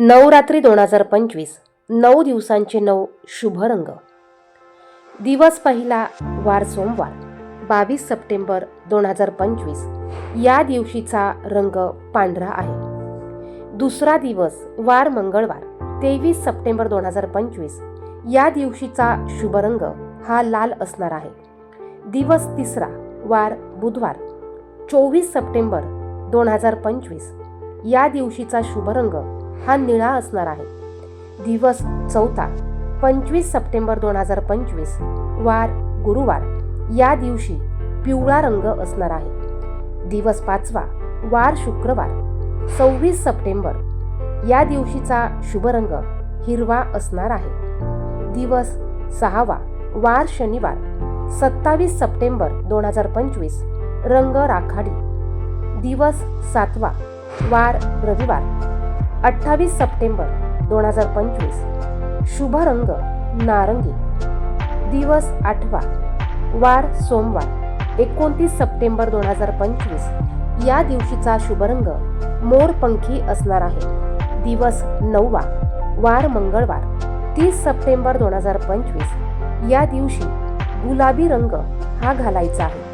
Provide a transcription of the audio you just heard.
नवरात्री दोन हजार पंचवीस नऊ दिवसांचे नऊ शुभ रंग दिवस पहिला वार सोमवार बावीस सप्टेंबर दोन हजार पंचवीस. या दिवशीचा रंग पांढरा आहे. दुसरा दिवस वार मंगळवार तेवीस सप्टेंबर दोन हजार पंचवीस. या दिवशीचा शुभ रंग हा लाल असणार आहे. दिवस तिसरा वार बुधवार चोवीस सप्टेंबर दोन हजार पंचवीस. या दिवशीचा शुभ रंग हा निळा असणार आहे. दिवस चौथा पंचवीस सप्टेंबर दोन हजार पंचवीस वार गुरुवार. या दिवशी पिवळा रंग असणार आहे. दिवस पाचवा वार शुक्रवार सव्वीस सप्टेंबर. या दिवशीचा शुभ रंग हिरवा असणार आहे. दिवस सहावा वार शनिवार सत्तावीस सप्टेंबर दोन हजार पंचवीस रंग राखाडी. दिवस सातवा वार रविवार. अठ्ठावीस सप्टेंबर दोन हजार पंचवीस. शुभ रंग नारंगी. दिवस आठवा. वार सोमवार एकोणतीस सप्टेंबर दोन हजार पंचवीस. या दिवशीचा शुभ रंग मोरपंखी असणार आहे. दिवस नववा वार मंगळवार तीस सप्टेंबर दोन हजार पंचवीस. या दिवशी गुलाबी रंग हा घालायचा आहे.